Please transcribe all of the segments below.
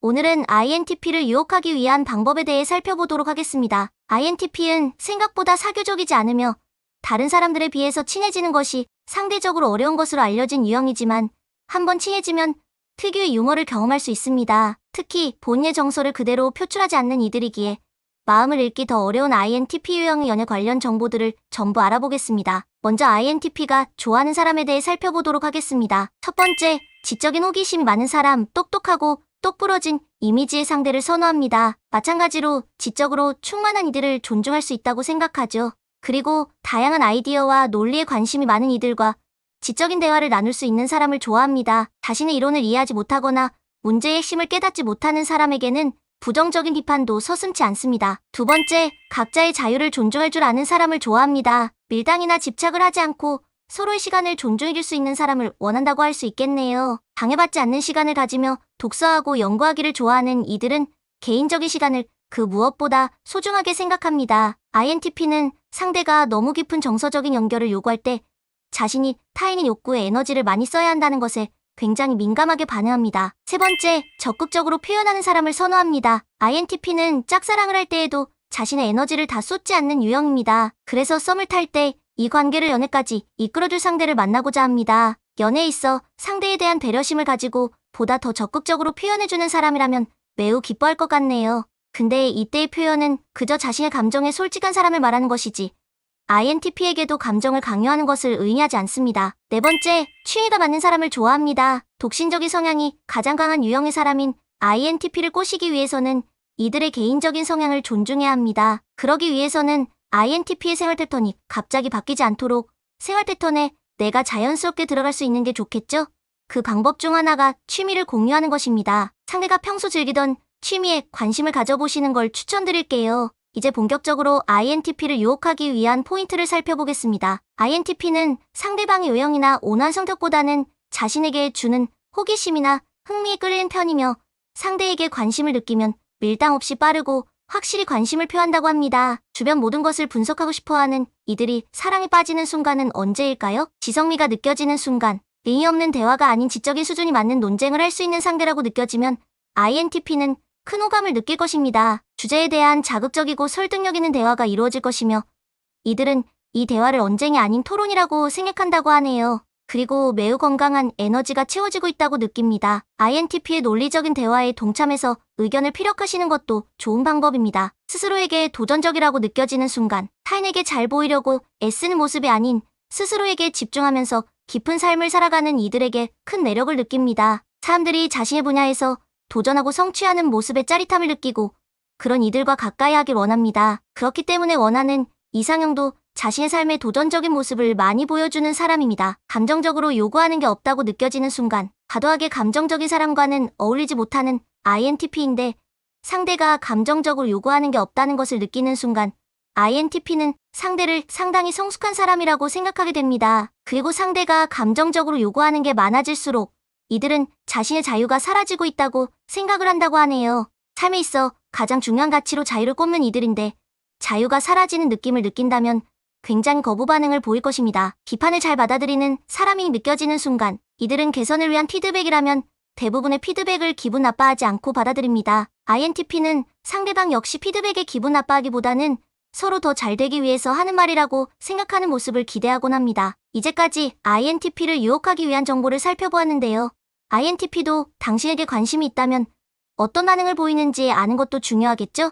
오늘은 INTP를 유혹하기 위한 방법에 대해 살펴보도록 하겠습니다. INTP는 생각보다 사교적이지 않으며 다른 사람들에 비해서 친해지는 것이 상대적으로 어려운 것으로 알려진 유형이지만 한번 친해지면 특유의 유머를 경험할 수 있습니다. 특히 본인의 정서를 그대로 표출하지 않는 이들이기에 마음을 읽기 더 어려운 INTP 유형의 연애 관련 정보들을 전부 알아보겠습니다. 먼저 INTP가 좋아하는 사람에 대해 살펴보도록 하겠습니다. 첫 번째, 지적인 호기심 많은 사람, 똑똑하고 똑부러진 이미지의 상대를 선호합니다. 마찬가지로 지적으로 충만한 이들을 존중할 수 있다고 생각하죠. 그리고 다양한 아이디어와 논리에 관심이 많은 이들과 지적인 대화를 나눌 수 있는 사람을 좋아합니다. 자신의 이론을 이해하지 못하거나 문제의 핵심을 깨닫지 못하는 사람에게는 부정적인 비판도 서슴지 않습니다. 두 번째, 각자의 자유를 존중할 줄 아는 사람을 좋아합니다. 밀당이나 집착을 하지 않고 서로의 시간을 존중해줄 수 있는 사람을 원한다고 할 수 있겠네요. 방해받지 않는 시간을 가지며 독서하고 연구하기를 좋아하는 이들은 개인적인 시간을 그 무엇보다 소중하게 생각합니다. INTP는 상대가 너무 깊은 정서적인 연결을 요구할 때 자신이 타인의 욕구에 에너지를 많이 써야 한다는 것에 굉장히 민감하게 반응합니다. 세 번째, 적극적으로 표현하는 사람을 선호합니다. INTP는 짝사랑을 할 때에도 자신의 에너지를 다 쏟지 않는 유형입니다. 그래서 썸을 탈 때 이 관계를 연애까지 이끌어줄 상대를 만나고자 합니다. 연애에 있어 상대에 대한 배려심을 가지고 보다 더 적극적으로 표현해주는 사람이라면 매우 기뻐할 것 같네요. 근데 이때의 표현은 그저 자신의 감정에 솔직한 사람을 말하는 것이지 INTP에게도 감정을 강요하는 것을 의미하지 않습니다. 네 번째, 취미가 맞는 사람을 좋아합니다. 독신적인 성향이 가장 강한 유형의 사람인 INTP를 꼬시기 위해서는 이들의 개인적인 성향을 존중해야 합니다. 그러기 위해서는 INTP의 생활 패턴이 갑자기 바뀌지 않도록 생활 패턴에 내가 자연스럽게 들어갈 수 있는 게 좋겠죠? 그 방법 중 하나가 취미를 공유하는 것입니다. 상대가 평소 즐기던 취미에 관심을 가져보시는 걸 추천드릴게요. 이제 본격적으로 INTP를 유혹하기 위한 포인트를 살펴보겠습니다. INTP는 상대방의 외형이나 온화한 성격보다는 자신에게 주는 호기심이나 흥미에 끌리는 편이며 상대에게 관심을 느끼면 밀당 없이 빠르고 확실히 관심을 표한다고 합니다. 주변 모든 것을 분석하고 싶어하는 이들이 사랑에 빠지는 순간은 언제일까요? 지성미가 느껴지는 순간, 의미 없는 대화가 아닌 지적인 수준이 맞는 논쟁을 할 수 있는 상대라고 느껴지면 INTP는 큰 호감을 느낄 것입니다. 주제에 대한 자극적이고 설득력 있는 대화가 이루어질 것이며 이들은 이 대화를 언쟁이 아닌 토론이라고 생각한다고 하네요. 그리고 매우 건강한 에너지가 채워지고 있다고 느낍니다. INTP의 논리적인 대화에 동참해서 의견을 피력하시는 것도 좋은 방법입니다. 스스로에게 도전적이라고 느껴지는 순간 타인에게 잘 보이려고 애쓰는 모습이 아닌 스스로에게 집중하면서 깊은 삶을 살아가는 이들에게 큰 매력을 느낍니다. 사람들이 자신의 분야에서 도전하고 성취하는 모습에 짜릿함을 느끼고 그런 이들과 가까이 하길 원합니다. 그렇기 때문에 원하는 이상형도 자신의 삶의 도전적인 모습을 많이 보여주는 사람입니다. 감정적으로 요구하는 게 없다고 느껴지는 순간 과도하게 감정적인 사람과는 어울리지 못하는 INTP인데 상대가 감정적으로 요구하는 게 없다는 것을 느끼는 순간 INTP는 상대를 상당히 성숙한 사람이라고 생각하게 됩니다. 그리고 상대가 감정적으로 요구하는 게 많아질수록 이들은 자신의 자유가 사라지고 있다고 생각을 한다고 하네요. 삶에 있어 가장 중요한 가치로 자유를 꼽는 이들인데 자유가 사라지는 느낌을 느낀다면 굉장히 거부 반응을 보일 것입니다. 비판을 잘 받아들이는 사람이 느껴지는 순간 이들은 개선을 위한 피드백이라면 대부분의 피드백을 기분 나빠하지 않고 받아들입니다. INTP는 상대방 역시 피드백에 기분 나빠하기보다는 서로 더 잘 되기 위해서 하는 말이라고 생각하는 모습을 기대하곤 합니다. 이제까지 INTP를 유혹하기 위한 정보를 살펴보았는데요. INTP도 당신에게 관심이 있다면 어떤 반응을 보이는지 아는 것도 중요하겠죠?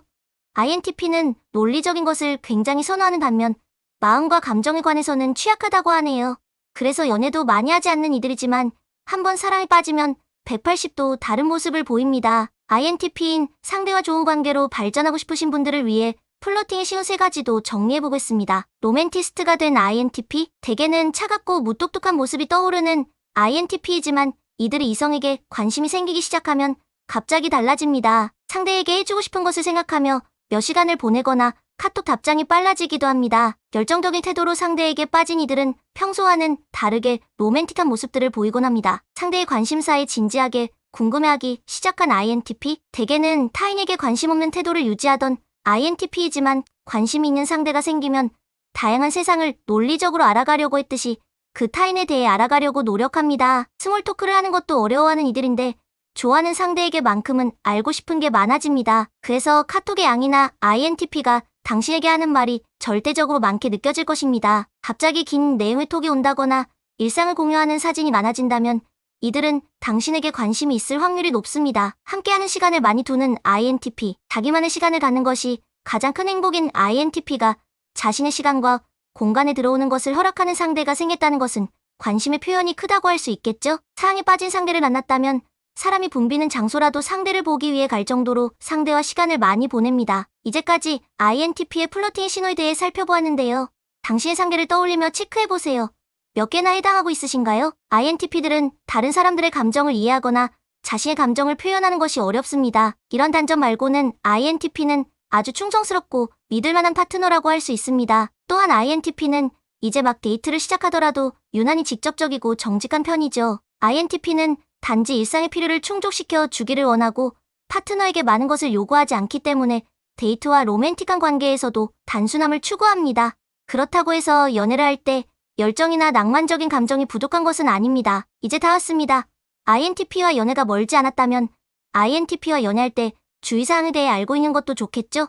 INTP는 논리적인 것을 굉장히 선호하는 반면 마음과 감정에 관해서는 취약하다고 하네요. 그래서 연애도 많이 하지 않는 이들이지만 한번 사랑에 빠지면 180도 다른 모습을 보입니다. INTP인 상대와 좋은 관계로 발전하고 싶으신 분들을 위해 플로팅의 쉬운 세 가지도 정리해보겠습니다. 로맨티스트가 된 INTP, 대개는 차갑고 무뚝뚝한 모습이 떠오르는 INTP이지만 이들이 이성에게 관심이 생기기 시작하면 갑자기 달라집니다. 상대에게 해주고 싶은 것을 생각하며 몇 시간을 보내거나 카톡 답장이 빨라지기도 합니다. 열정적인 태도로 상대에게 빠진 이들은 평소와는 다르게 로맨틱한 모습들을 보이곤 합니다. 상대의 관심사에 진지하게 궁금해하기 시작한 INTP, 대개는 타인에게 관심 없는 태도를 유지하던 INTP이지만 관심이 있는 상대가 생기면 다양한 세상을 논리적으로 알아가려고 했듯이 그 타인에 대해 알아가려고 노력합니다. 스몰 토크를 하는 것도 어려워하는 이들인데 좋아하는 상대에게만큼은 알고 싶은 게 많아집니다. 그래서 카톡의 양이나 INTP가 당신에게 하는 말이 절대적으로 많게 느껴질 것입니다. 갑자기 긴 내용의 톡이 온다거나 일상을 공유하는 사진이 많아진다면 이들은 당신에게 관심이 있을 확률이 높습니다. 함께하는 시간을 많이 두는 INTP, 자기만의 시간을 갖는 것이 가장 큰 행복인 INTP가 자신의 시간과 공간에 들어오는 것을 허락하는 상대가 생겼다는 것은 관심의 표현이 크다고 할 수 있겠죠? 사랑에 빠진 상대를 만났다면 사람이 붐비는 장소라도 상대를 보기 위해 갈 정도로 상대와 시간을 많이 보냅니다. 이제까지 INTP의 플러팅 신호에 대해 살펴보았는데요. 당신의 상대를 떠올리며 체크해보세요. 몇 개나 해당하고 있으신가요? INTP들은 다른 사람들의 감정을 이해하거나 자신의 감정을 표현하는 것이 어렵습니다. 이런 단점 말고는 INTP는 아주 충성스럽고 믿을만한 파트너라고 할 수 있습니다. 또한 INTP는 이제 막 데이트를 시작하더라도 유난히 직접적이고 정직한 편이죠. INTP는 단지 일상의 필요를 충족시켜 주기를 원하고 파트너에게 많은 것을 요구하지 않기 때문에 데이트와 로맨틱한 관계에서도 단순함을 추구합니다. 그렇다고 해서 연애를 할 때 열정이나 낭만적인 감정이 부족한 것은 아닙니다. 이제 다 왔습니다. INTP와 연애가 멀지 않았다면 INTP와 연애할 때 주의사항에 대해 알고 있는 것도 좋겠죠?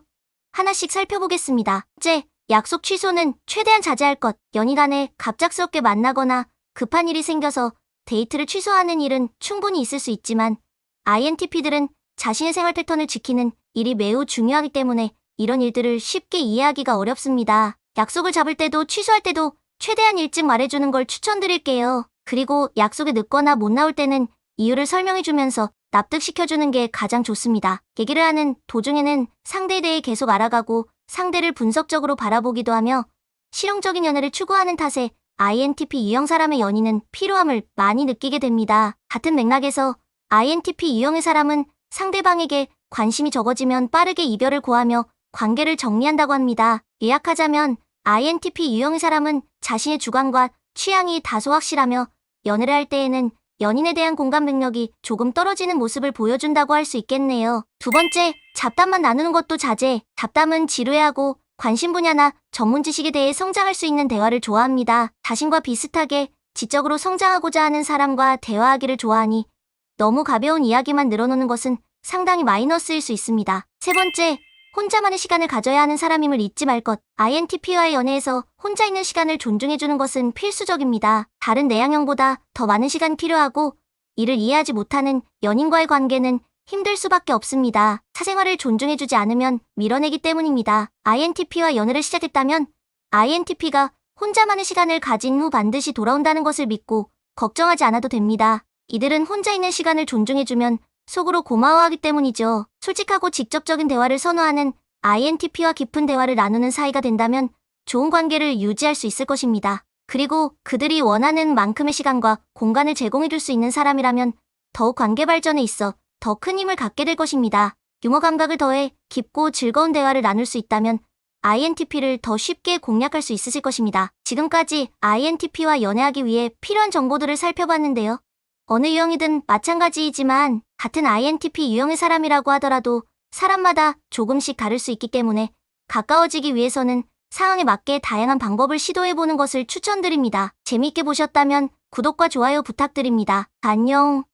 하나씩 살펴보겠습니다. 째, 약속 취소는 최대한 자제할 것. 연인 간에 갑작스럽게 만나거나 급한 일이 생겨서 데이트를 취소하는 일은 충분히 있을 수 있지만 INTP들은 자신의 생활 패턴을 지키는 일이 매우 중요하기 때문에 이런 일들을 쉽게 이해하기가 어렵습니다. 약속을 잡을 때도 취소할 때도 최대한 일찍 말해주는 걸 추천드릴게요. 그리고 약속에 늦거나 못 나올 때는 이유를 설명해주면서 납득시켜주는 게 가장 좋습니다. 얘기를 하는 도중에는 상대에 대해 계속 알아가고 상대를 분석적으로 바라보기도 하며 실용적인 연애를 추구하는 탓에 INTP 유형 사람의 연인은 피로함을 많이 느끼게 됩니다. 같은 맥락에서 INTP 유형의 사람은 상대방에게 관심이 적어지면 빠르게 이별을 고하며 관계를 정리한다고 합니다. 요약하자면 INTP 유형의 사람은 자신의 주관과 취향이 다소 확실하며 연애를 할 때에는 연인에 대한 공감 능력이 조금 떨어지는 모습을 보여준다고 할 수 있겠네요. 두 번째, 잡담만 나누는 것도 자제. 잡담은 지루해하고 관심 분야나 전문 지식에 대해 성장할 수 있는 대화를 좋아합니다. 자신과 비슷하게 지적으로 성장하고자 하는 사람과 대화하기를 좋아하니 너무 가벼운 이야기만 늘어놓는 것은 상당히 마이너스일 수 있습니다. 세 번째, 혼자만의 시간을 가져야 하는 사람임을 잊지 말 것. INTP와의 연애에서 혼자 있는 시간을 존중해주는 것은 필수적입니다. 다른 내향형보다 더 많은 시간이 필요하고 이를 이해하지 못하는 연인과의 관계는 힘들 수밖에 없습니다. 사생활을 존중해주지 않으면 밀어내기 때문입니다. INTP와 연애를 시작했다면 INTP가 혼자만의 시간을 가진 후 반드시 돌아온다는 것을 믿고 걱정하지 않아도 됩니다. 이들은 혼자 있는 시간을 존중해주면 속으로 고마워하기 때문이죠. 솔직하고 직접적인 대화를 선호하는 INTP와 깊은 대화를 나누는 사이가 된다면 좋은 관계를 유지할 수 있을 것입니다. 그리고 그들이 원하는 만큼의 시간과 공간을 제공해 줄 수 있는 사람이라면 더욱 관계 발전에 있어 더 큰 힘을 갖게 될 것입니다. 유머 감각을 더해 깊고 즐거운 대화를 나눌 수 있다면 INTP를 더 쉽게 공략할 수 있으실 것입니다. 지금까지 INTP와 연애하기 위해 필요한 정보들을 살펴봤는데요. 어느 유형이든 마찬가지이지만 같은 INTP 유형의 사람이라고 하더라도 사람마다 조금씩 다를 수 있기 때문에 가까워지기 위해서는 상황에 맞게 다양한 방법을 시도해보는 것을 추천드립니다. 재미있게 보셨다면 구독과 좋아요 부탁드립니다. 안녕.